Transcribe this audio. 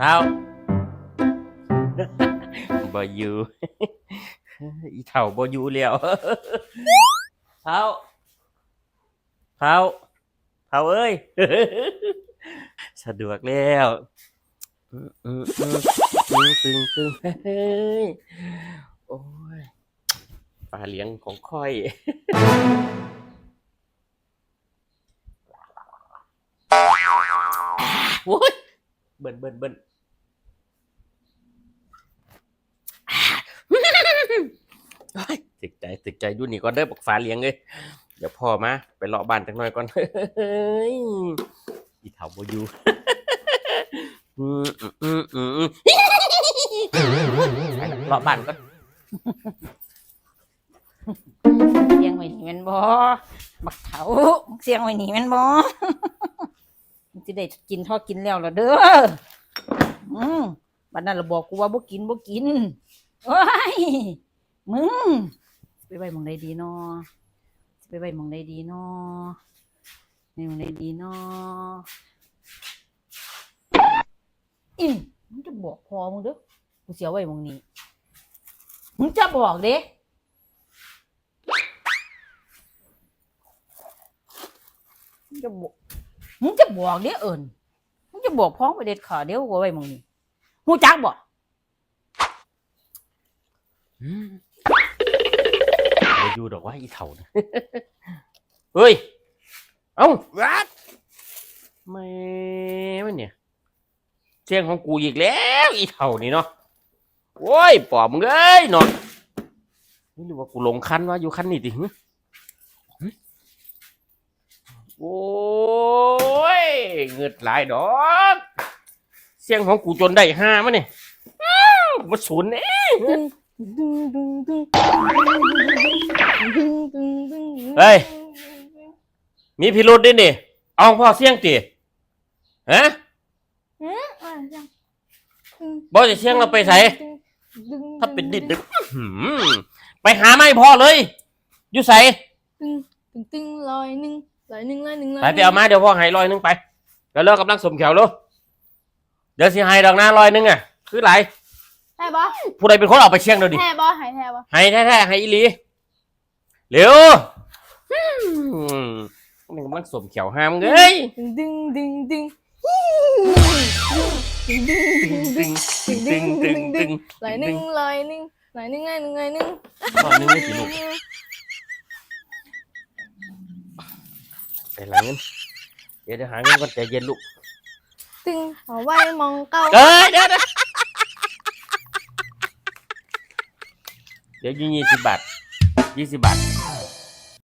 เท้าบอยู่อีเถ่าบอยู่แล้วเท้าเท้าเท้าเอ้ย สะดวกแล้วตึงตึงตึงเฮ้ยโอ้ยปลาเลี้ยงของค่อยโอ้ย เบิ่นเบิ่นเบิ่นโอ้ยติดใจติดใจดูนี่ก่อนเด้อบอกฟ้าเลี้ยงเลยเดี๋ยวพ่อมาไปเลาะบ้านจักหน่อยก่อนเฮ้ยอีเถาบ่อยู่อืมอืมอืมอืมอืมไปเลาะบ้านก่อนเสียงไว้นี่แมันบ่บักเถาเสียงไว้นี่แมันบ่มัน สิได้กินทอดกินแล้วล่ะเด้ออืมบัดนั้นเราบอกกูว่าบ่กินบ่กินโอ้ยมึงไปไว้หมองใดดีเนาะไปไว้หมองใดดีเนาะไปหมองใดดีเนาะอีมึงจะบอกพอมึงเด้อกูเสียไว้หมองนี้มึงจะบอกเด้จะบอก มึงจะบอกเดี๋ยวเอิญมึงจะบอกพ้องไปเด็ดขาดเดี๋ยวกูเอาไว้มึงนี่หูจักบ่อืมบ่อยู่ดอกว่าอีเถานะเฮ้ย เอ้าวัดแม่มันเนี่ยเสียงของกูอีกแล้วอีเถ่านี่เนาะโว้ยปอบมึงเอ้ยเนาะนี่หรือว่ากูหลงคันว่าอยู่คันนี่ติหึหึ โอ้ยเงิดหลายดอก เสียงของกูจนได้ห้ามาเนี่ยอ้าวมาศูนย์เนี่ยเฮ้ย มีพิรุษด้วยนี่เอาพ่อเสียงติฮะบอกจะเสียงเราไปใส่ถ้าเป็นดิดดึกอื้อหือไปหาไม่พ่อเลย อยู่ใส่ตึงตึงตึงลอยหนึ่ง ลอยหนึ่งลอยหนึ่งลอยไปไปเอามาเดี๋ยวพ่อให้ร้อยหนึงไปเดี๋ยวเลิกกำลังสมแขวลูเดี๋ยวสิให้ดอกหน้าร้อยหนึงอะ คือไรแท้บอผู้ใดเป็นคนเอาไปเชียงเดี๋ยวดิ แท้บอหายแท้บอให้แท้ๆให้อีหลีเร็วอืมนี่กำลังสมแขวห้ามงเอ้ยดึงดึงดึงดึงตึงตึงตึงตึงตึงลอยหนึ่งลอยหนึ่งลอยหนึ่งลอยหนึ่งลอยหนึ่งตอนนึงไม่กี่ลูก ไปหลังเงินเดี๋ยวเดี๋ยวหาเงินก่อนใจเย็นลูกตึงเอาไว้มองเก้าเอ้ยเดี๋ยวเดี๋ยวเดี๋ยวยี่สิบบาทยี่สิบบาท